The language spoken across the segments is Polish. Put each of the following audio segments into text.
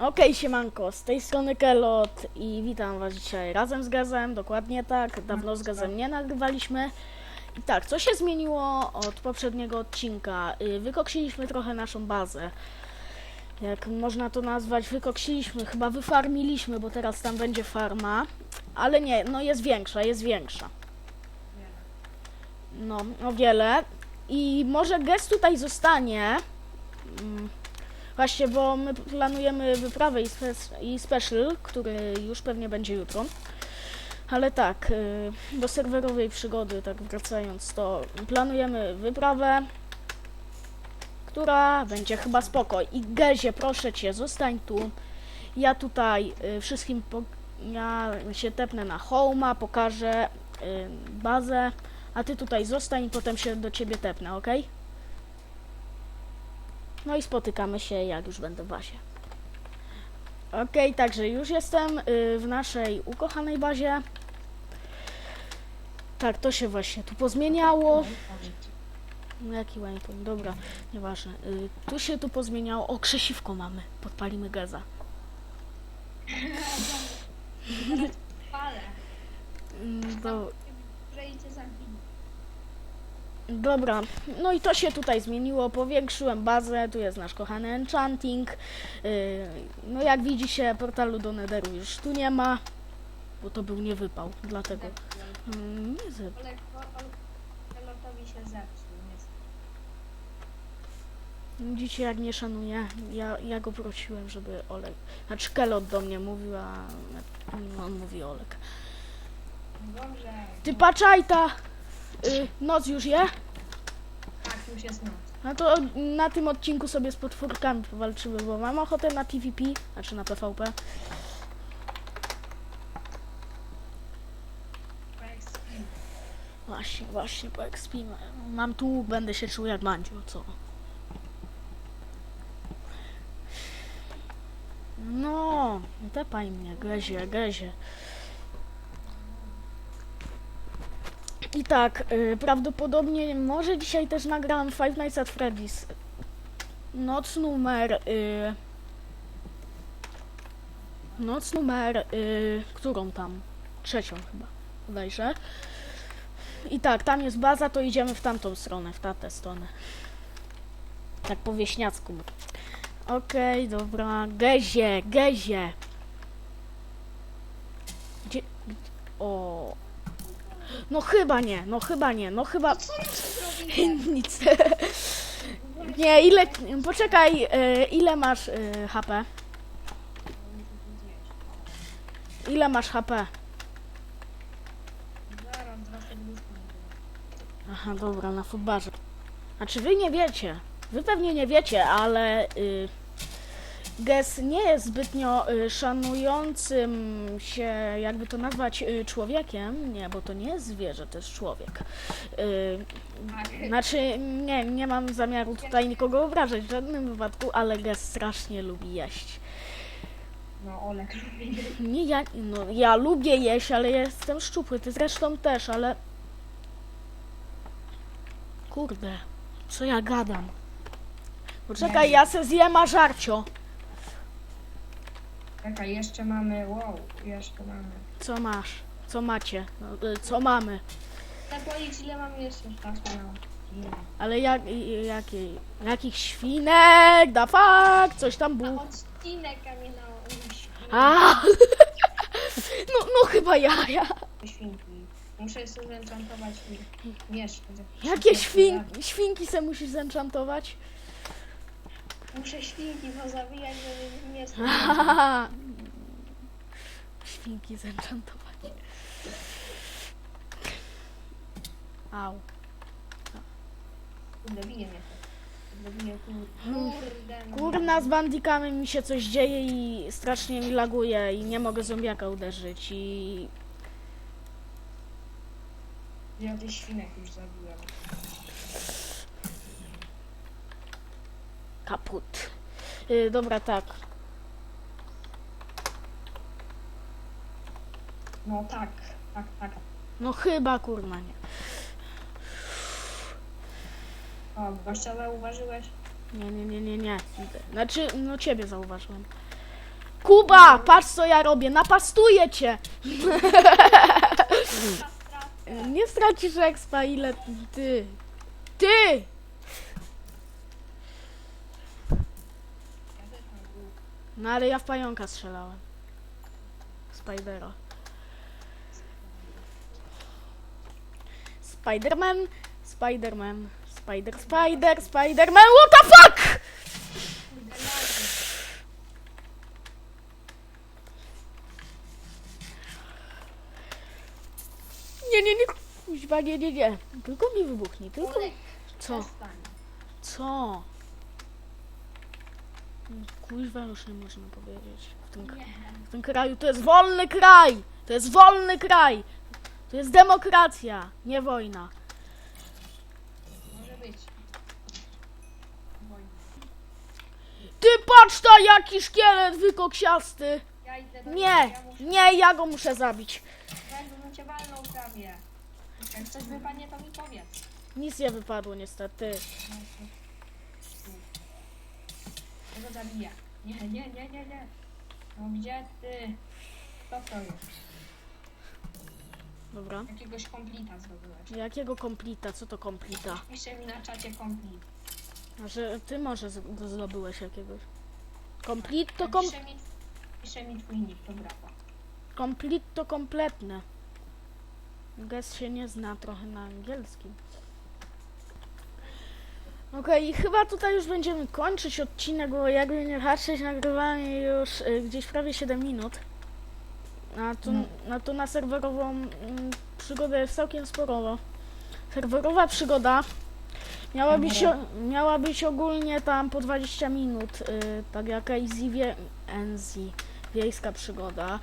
Okej, siemanko, z tej strony Kelot i witam was dzisiaj razem z Gazem, dokładnie tak, dawno z Gazem nie nagrywaliśmy. I tak, co się zmieniło od poprzedniego odcinka? Y, Wykoksiliśmy trochę naszą bazę. Jak można to nazwać, wykoksiliśmy, chyba wyfarmiliśmy, bo teraz tam będzie farma. Ale nie, no jest większa, jest większa. No, o wiele. I może gest tutaj zostanie. Mm, Właśnie, bo my planujemy wyprawę i, spe- i special, który już pewnie będzie jutro. Ale tak, y, do serwerowej przygody, tak wracając, to planujemy wyprawę, która będzie chyba spoko. I Gezie, proszę cię, zostań tu. Ja tutaj y, wszystkim, ja się tepnę na Home'a, pokażę y, bazę, a ty tutaj zostań i potem się do ciebie tepnę, ok? No i spotykamy się, jak już będę w bazie. Okej, także już jestem y, w naszej ukochanej bazie. Tak, to się właśnie tu pozmieniało. No jaki waypoint, dobra, nieważne. Y, tu się tu pozmieniało. O, krzesiwko mamy. Podpalimy gaza. Mm, Do, Że idzie za. Dobra, no i to się tutaj zmieniło. Powiększyłem bazę, tu jest nasz kochany enchanting. Yy, no jak widzicie, portalu do Netheru już tu nie ma, bo to był nie wypał, dlatego. Mm, nie zep-. Widzicie jak nie szanuje? Ja, ja go prosiłem, żeby Olek. Znaczy Kelot do mnie mówił, a on mówi Olek. Dobrze. Ty patrzajta! Yy, noc już je? Tak, już jest noc. No to na tym odcinku sobie z potwórkami powalczymy, bo mam ochotę na PvP, znaczy na PvP. Właśnie, właśnie, po XP mam tu będę się czuł jak Mandzio, co? No, tepaj mnie, gezie, gezie. I tak, y, prawdopodobnie może dzisiaj też nagram Five Nights at Freddy's. Noc numer... Y, noc numer... Y, którą tam? Trzecią chyba, bodajże. I tak, tam jest baza, to idziemy w tamtą stronę, w tamtę stronę. Tak po wieśniacku. Okej, dobra. Gezie, gezie. Gdzie... O... No chyba nie, no chyba nie, no chyba... Zrobiłem? Nic. nie, ile... Poczekaj, y, ile masz y, HP? Ile masz HP? Aha, dobra, na futbarze. Znaczy wy nie wiecie. Wy pewnie nie wiecie, ale y, Ges nie jest zbytnio y, szanującym się, jakby to nazwać, y, człowiekiem. Nie, bo to nie jest zwierzę, to jest człowiek. Y, znaczy, nie, nie mam zamiaru tutaj nikogo obrażać w żadnym wypadku, ale Ges strasznie lubi jeść. No, Olek lubi. Nie, ja, no, ja lubię jeść, ale jestem szczupły, ty zresztą też, ale... Kurde, co ja gadam? Poczekaj, ja se zjem a żarcio. Czekaj, jeszcze mamy, wow, jeszcze mamy. Co masz? Co macie? No, y, co mamy? Chcę powiedzieć, ile mamy jeszcze czasu na odcinek. Ale jak, jakiej, jakich świnek? Da fuck, coś tam Na było. odcinek, a nie na A! No, no chyba ja, ja. świnki. Muszę sobie zenchantować mieszkę. Jakie świn, świnki se musisz zenchantować? Muszę świnki pozabijać, żeby. Haha. Świnki zenchantować. Au. Kurde, bije mnie to. Kurde, bije, kurde. no. Kurna, z bandikami mi się coś dzieje i strasznie mi laguje i nie mogę zombiaka uderzyć i... Ja tych świnek już zabiłem. Kaput. Y, dobra, tak. No tak, tak, tak. No chyba, kurna, nie. O, gościa zauważyłeś? Nie, nie, nie, nie, nie. Znaczy, no ciebie zauważyłem. Kuba, patrz co ja robię, napastuję cię. Nie stracisz expa, ile ty. Ty! Ja też mam łuk. No ale ja w pająka strzelałem. Spidera. Spiderman, Spiderman, Spider, Spider, Spiderman, what the fuck? Nie, nie, nie, kuźwa, nie, nie, nie. Tylko mi wybuchnie, tylko... Co? Co? Kuźwa już nie możemy powiedzieć. W tym, w tym kraju to jest wolny kraj! To jest wolny kraj! To jest demokracja, nie wojna. Może być. Wojna. Ty patrz ta jaki szkielet wykoksiasty! Ja idę do Nie, Ja muszę... nie, ja go muszę zabić. Będę cię walnął prawie. Jak coś wypadnie, to mi powiedz. Nic nie wypadło niestety. Ja go zabiję. Nie, nie, nie, nie, nie. No gdzie ty? Co to jest? Dobra. Jakiegoś komplita zdobyłeś. Jakiego komplita? Co to komplita? Pisze mi na czacie komplit. A Że ty może z- go zdobyłeś jakiegoś. Komplit to kom... Pisze mi, pisze mi twój nick, to brawo. Komplit to kompletne. Gest się nie zna trochę na angielskim. Okej, chyba tutaj już będziemy kończyć odcinek, bo jakby nie patrzeć, nagrywamy już y, gdzieś prawie 7 minut. A tu, No. a tu na serwerową mm, przygodę jest całkiem sporo. Serwerowa przygoda miała być, o- miała być ogólnie tam po 20 minut, y, tak jak Easy wie, NZ, wiejska przygoda.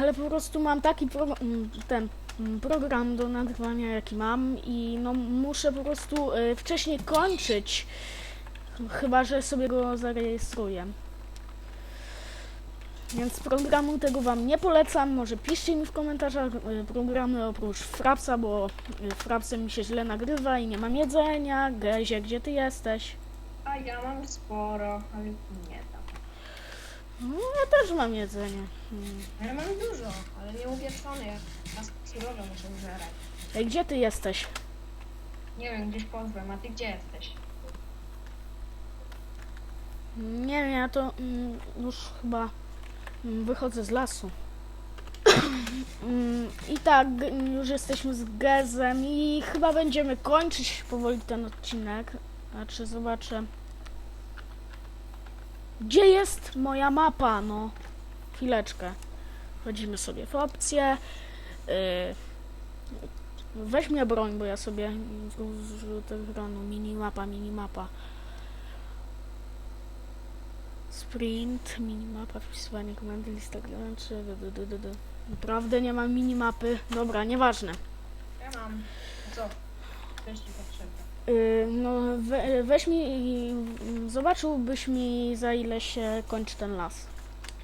Ale po prostu mam taki pro, mm, ten program do nagrywania, jaki mam i no muszę po prostu y, wcześniej kończyć, chyba że sobie go zarejestruję. Więc programu tego wam nie polecam. Może piszcie mi w komentarzach y, programy oprócz Frapsa, bo y, Frapsem mi się źle nagrywa i nie mam jedzenia. Gezie, gdzie ty jesteś? A ja mam sporo, ale nie tam. No, ja też mam jedzenie. Hmm. Ja mam dużo, ale nie upieczone. Ja na surowe muszę użerać. Ej, gdzie ty jesteś? Nie wiem, gdzieś pozwem, a ty gdzie jesteś? Nie wiem, ja to mm, już chyba mm, wychodzę z lasu. Mm, I tak, mm, już jesteśmy z Gezem i chyba będziemy kończyć powoli ten odcinek. Znaczy, zobaczę. Gdzie jest moja mapa? No, chwileczkę. Wchodzimy sobie w opcje. Yy, weź mnie broń, bo ja sobie z żółtych ekranu. Minimapa, minimapa. Sprint, minimapa, wpisywanie komendy, lista graczy. Naprawdę nie mam minimapy. Dobra, nieważne. Ja mam. Co? Też ci potrzebne. Yy, no, we, weź mi, i, zobaczyłbyś mi za ile się kończy ten las.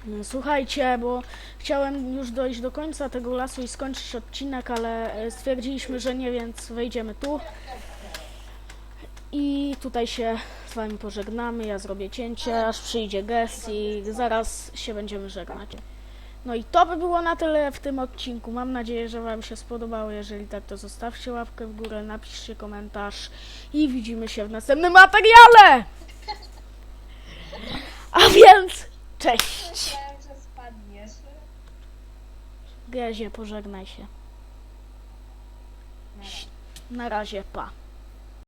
Yy, Słuchajcie, bo chciałem już dojść do końca tego lasu i skończyć odcinek, ale e, stwierdziliśmy, że nie, więc wejdziemy tu. I tutaj się z wami pożegnamy. Ja zrobię cięcie, aż przyjdzie gest i zaraz się będziemy żegnać. No i to by było na tyle w tym odcinku. Mam nadzieję, że Wam się spodobało. Jeżeli tak, to zostawcie łapkę w górę, napiszcie komentarz i widzimy się w następnym materiale! A więc, cześć! Myślałem, że. Gezie, pożegnaj się. Na razie, pa.